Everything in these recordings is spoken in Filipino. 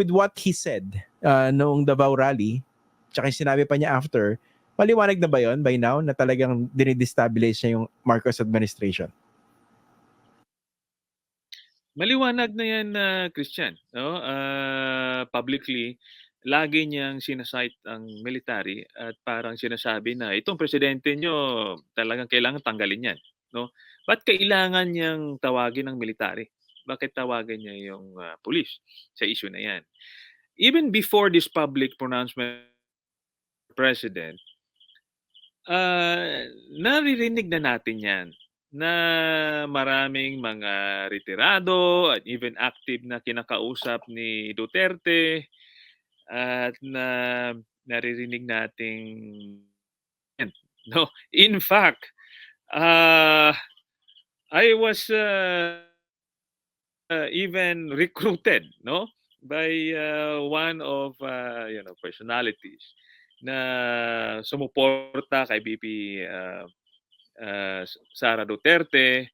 with what he said uh, noong Davao rally, tsaka sinabi pa niya after, maliwanag na ba yon by now na talagang dinidestabilize niya yung Marcos administration? Maliwanag na yan na Christian, no? Ah, publicly lagi niyang sinasite ang military at parang sinasabi na itong presidente nyo talagang kailangan tanggalin yan, no? Ba't kailangan niyang tawagin ng military? Bakit tawagin niya yung uh, police sa issue na yan? Even before this public pronouncement president, uh, naririnig na natin yan na maraming mga retirado at even active na kinakausap ni Duterte at na naririnig nating no in fact uh, I was uh, uh, even recruited no? By uh, one of uh, you know personalities na sumuporta kay BP uh, uh, Sara Duterte.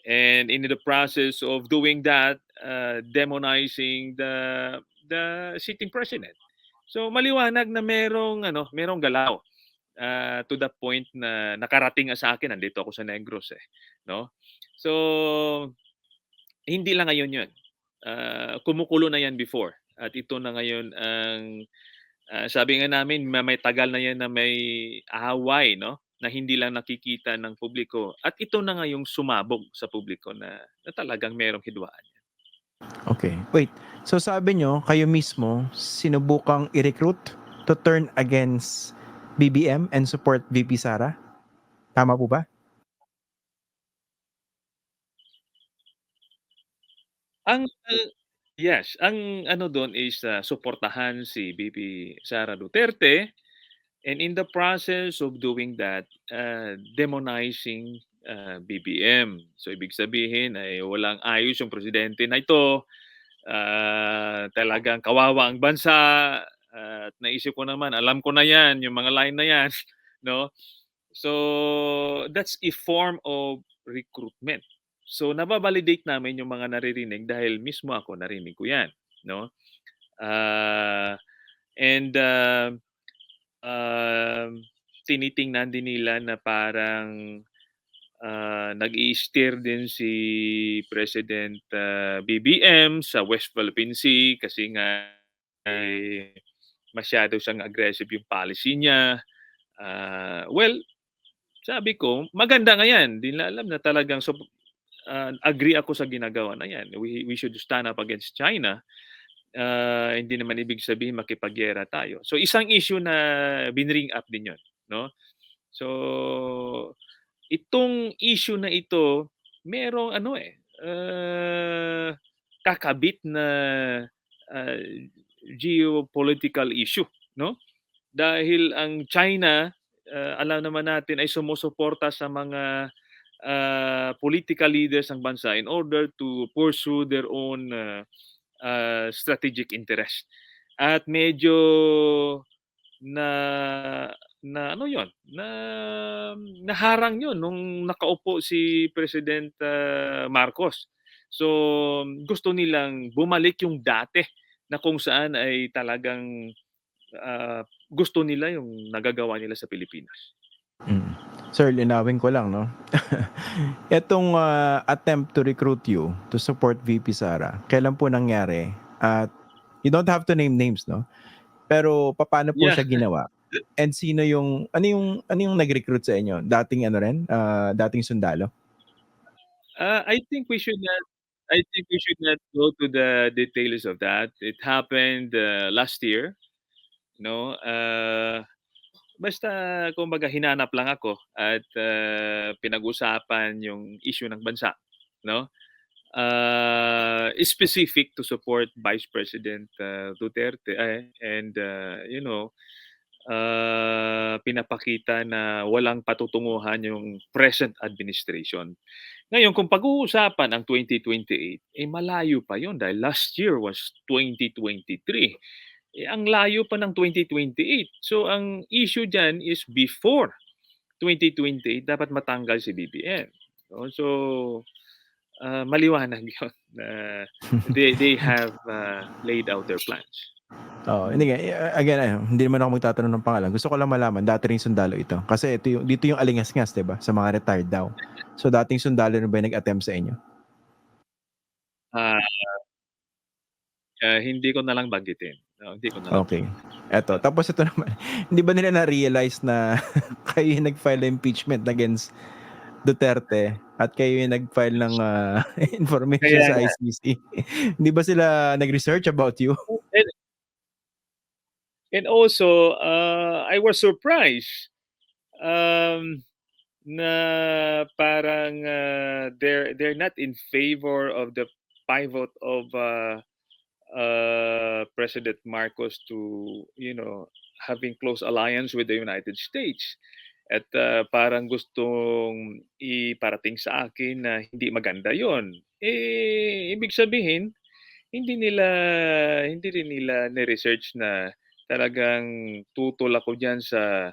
And in the process of doing that uh, demonizing the the sitting president. So maliwanag na merong ano merong galaw uh, to the point na nakarating sa akin nandito ako sa Negros eh no? So hindi lang ngayon yun uh, kumukulo na yan before at ito na ngayon ang uh, sabi nga namin may tagal na yan na may away no na hindi lang nakikita ng publiko at ito na nga yung sumabog sa publiko na, na talagang merong hidwaan. Okay. Wait. So sabi nyo, kayo mismo sinubukang i-recruit to turn against BBM and support VP Sara? Tama po ba? Ang uh, yes, ang ano doon is uh, suportahan si VP Sara Duterte And in the process of doing that, uh, demonizing uh, BBM. So ibig sabihin ay walang ayos yung presidente na ito. Uh, talagang kawawa ang bansa. At naisip ko naman, alam ko na yan, yung mga line na yan. no? So that's a form of recruitment. So nababalidate namin yung mga naririnig dahil mismo ako narinig ko yan. No? Uh, and uh, um, tinitingnan din nila na parang uh, nag-i-steer din si President uh, BBM sa West Philippine Sea kasi nga ay masyado siyang aggressive yung policy niya. Uh, well, sabi ko, maganda nga yan. Di na alam na talagang so, uh, agree ako sa ginagawa na yan. We, we should stand up against China uh, hindi naman ibig sabihin makipagyera tayo. So isang issue na binring up din 'yon, no? So itong issue na ito, merong ano eh, uh, kakabit na uh, geopolitical issue, no? Dahil ang China, uh, alam naman natin ay sumusuporta sa mga political leaders ng bansa in order to pursue their own uh, uh, strategic interest. At medyo na na ano yon na naharang yon nung nakaupo si President uh, Marcos. So gusto nilang bumalik yung dati na kung saan ay talagang uh, gusto nila yung nagagawa nila sa Pilipinas. Mm. Sir, linawin ko lang, no? Itong uh, attempt to recruit you to support VP Sara, kailan po nangyari? At you don't have to name names, no? Pero paano po yeah. siya ginawa? And sino yung ano yung ano yung nag-recruit sa inyo? Dating ano rin, uh, dating sundalo? Uh, I think we should not I think we should not go to the details of that. It happened uh, last year. No, uh, Basta kumbaga hinanap lang ako at uh, pinag-usapan yung issue ng bansa, no? Uh, specific to support Vice President uh, Duterte eh, and uh, you know uh, pinapakita na walang patutunguhan yung present administration. Ngayon, kung pag-uusapan ang 2028, eh malayo pa yon dahil last year was 2023 eh, ang layo pa ng 2028. So ang issue dyan is before 2028 dapat matanggal si BBM. So ah, maliwanag 'yun na they they have, ah, laid out their plans. Oo, hindi nga, eh, again, ano, hindi naman ako magtatanong ng pangalan. Gusto ko lang malaman, dati ring sundalo ito. Kasi ito yung, dito yung alingas-ngas, 'di ba? Sa mga retired daw. So dating sundalo rin ba yung nag-attempt sa inyo? Ah, ah, hindi ko na lang banggitin. Oo, hindi ko na. Okay. Eto, tapos ito naman, hindi ba nila na-realize na kayo yung nag-file impeachment against Duterte at kayo yung nag-file ng ah, information Kaya sa nga. ICC? Hindi ba sila nag-research about you? And and also, ah, I was surprised, um, na parang, ah, they're they're not in favor of the pivot of, ah, ah, President Marcos to, you know, having close alliance with the United States. At, ah, parang gustong iparating sa akin na hindi maganda 'yun. Eh, ibig sabihin, hindi nila hindi rin nila ni-research na talagang tutol ako diyan sa,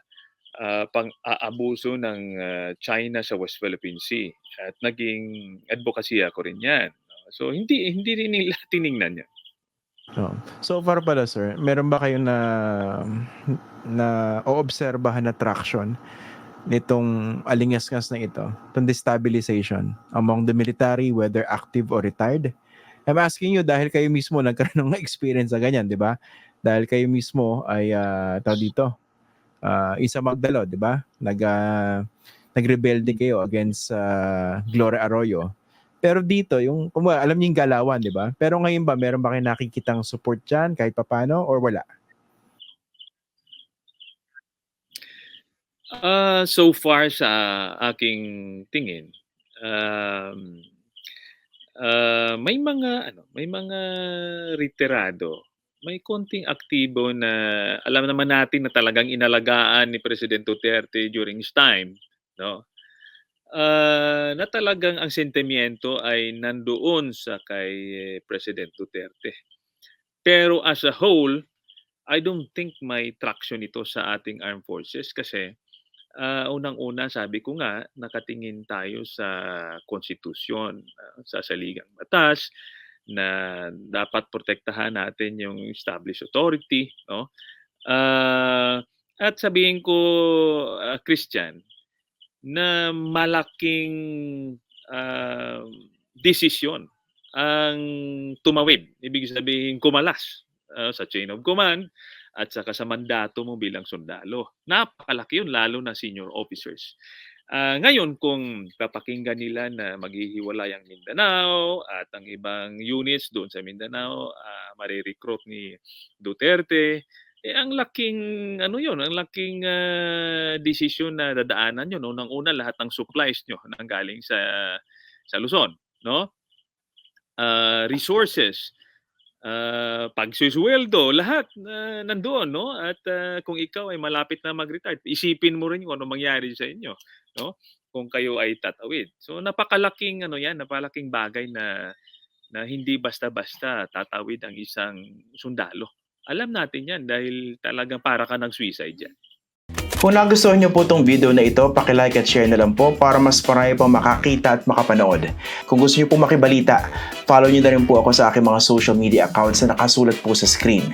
ah, pang-aabuso ng, ah, China sa West Philippine Sea at naging advocacy ako rin 'yan. So hindi hindi rin nila tiningnan 'yan. Oo. So far pala sir, meron ba kayong na naoobserbahan na traction nitong alingas-ngas na ito, itong destabilization among the military, whether active or retired? I'm asking you dahil kayo mismo nagkaroon ng experience sa ganyan, di ba? Dahil kayo mismo ay, ah, tawag dito, ah, isa Magdalo, di ba? Nag, ah, nagrebelde kayo against ah, Gloria Arroyo. Pero dito, yung, kumbaga, alam niyo yung galawan, di ba? Pero ngayon ba, meron ba kayo nakikitang support dyan kahit papano or wala? Ah, so far sa aking tingin, um, ah, may mga ano, may mga retirado, may konting aktibo na alam naman natin na talagang inalagaan ni President Duterte during his time, 'no? Ah, na talagang ang sentimiento ay nandoon sa kay President Duterte. Pero as a whole, I don't think may traction ito sa ating armed forces kasi, ah, unang-una sabi ko nga nakatingin tayo sa konstitusyon, ah, sa saligang batas na dapat protektahan natin yung established authority, 'no? Ah, at sabihin ko, ah, Christian, na malaking, ah, desisyon ang tumawid. Ibig sabihin kumalas, ah, sa chain of command at saka sa mandato mo bilang sundalo. Napakalaki yun lalo na senior officers. Ah, ngayon kung papakinggan nila na maghihiwalay ang Mindanao at ang ibang units doon sa Mindanao, ah, mare-recruit ni Duterte, eh, ang laking ano yun, ang laking, ah, desisyon na dadaanan yun. Unang-una lahat ng supplies niyo nanggaling sa sa Luzon, 'no? Ah, resources, ah, pagsusweldo, lahat na nandoon, 'no? At, ah, kung ikaw ay malapit na mag-retire, isipin mo rin kung anong mangyari sa inyo, 'no? Kung kayo ay tatawid. So napakalaking ano 'yan, napakalaking bagay na na hindi basta-basta tatawid ang isang sundalo. Alam natin 'yan dahil talagang para ka nag-suicide diyan. Kung nagustuhan niyo po itong video na ito, pakilike at share na lang po para mas marami pang makakita at makapanood. Kung gusto niyo po makibalita, follow niyo na rin po ako sa aking mga social media accounts na nakasulat po sa screen.